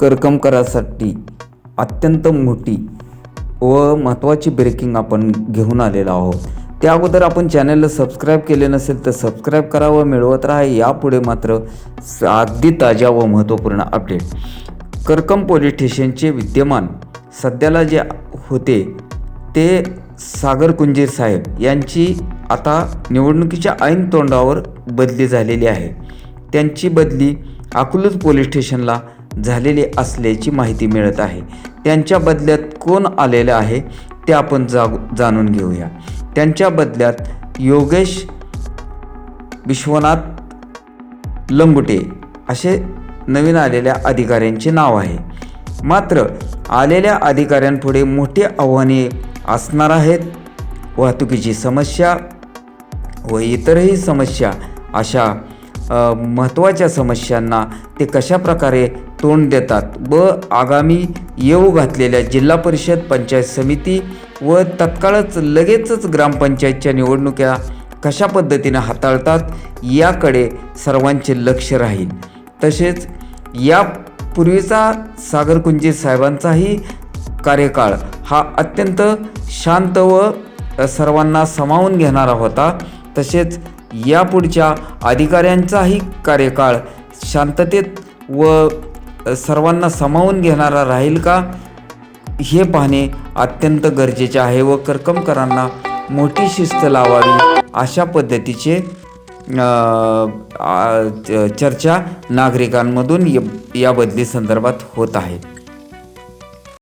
करकमकरासाठी अत्यंत मोठी व महत्त्वाची ब्रेकिंग आपण घेऊन आलेलो आहोत. त्या अगोदर आपण चॅनलला सबस्क्राईब केले नसेल तर सबस्क्राईब करा व मिळवत राहा. यापुढे मात्र अगदी ताज्या व महत्त्वपूर्ण अपडेट करकम पोलीस स्टेशनचे विद्यमान सध्याला जे होते ते सागर कुंजीर साहेब यांची आता निवडणुकीच्या ऐन तोंडावर बदली झालेली आहे. त्यांची बदली अकलूज पोलीस स्टेशनला झालेली असल्याची माहिती मिळत आहे. त्यांच्या बदल्यात कोण आलेलं आहे ते आपण जाग जाणून घेऊया. त्यांच्या बदल्यात योगेश विश्वनाथ लंबुटे असे नवीन आलेल्या अधिकाऱ्यांचे नाव आहे. मात्र आलेल्या अधिकाऱ्यांपुढे मोठी आव्हाने असणार आहेत. वाहतुकीची समस्या व इतरही समस्या अशा महत्त्वाच्या समस्यांना ते कशा प्रकारे तोंड देतात? व आगामी येऊ घातलेल्या जिल्हा परिषद पंचायत समिती व तत्काळच लगेचच ग्रामपंचायतच्या निवडणुक्या कशा पद्धतीने हाताळतात याकडे सर्वांचे लक्ष राहील. तसेच यापूर्वीचा सागरकुंजी साहेबांचाही कार्यकाळ हा अत्यंत शांत व सर्वांना सामावून घेणारा होता. तसेच यापुढच्या अधिकाऱ्यांचाही कार्यकाळ शांततेत व सर्वांना सामावून घेणारा राहील का हे पाहणे अत्यंत गरजेचे आहे व करकमकरांना मोठी शिस्त लावावी अशा पद्धतीचे च- चर्चा नागरिकांमधून य- या बदली संदर्भात होत आहे.